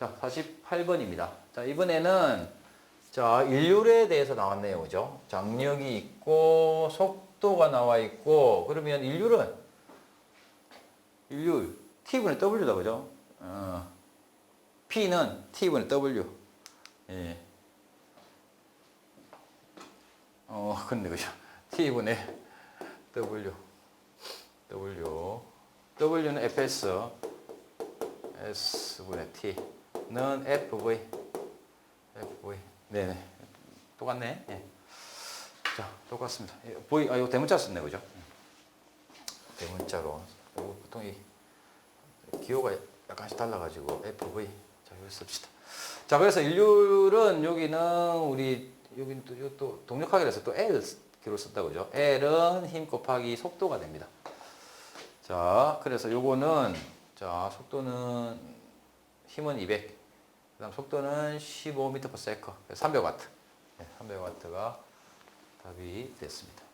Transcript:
자, 48번입니다. 자, 이번에는 자, 인율에 대해서 나왔네요. 그죠? 장력이 있고 속도가 나와 있고 그러면 인율은 인율 T분의 W다. 그죠? 어, P는 T분의 W. 예. 어, 근데 그죠? T분의 W. W. W는 FS. S분의 T 는 FV. FV. 네네. 똑같네. 예. 자, 똑같습니다. 예, V, 아, 이거 대문자 썼네, 그죠? 대문자로. 이거 보통 이 기호가 약간씩 달라가지고 FV. 자, 이거 씁시다. 자, 그래서 인율은 여기는 우리, 여기는 또, 또 동력하기로 해서 또 L 기로 썼다, 그죠? L은 힘 곱하기 속도가 됩니다. 자, 그래서 요거는, 자, 속도는, 힘은 200. 그 다음 속도는 15m per second. 300W. 네, 300W가 답이 됐습니다.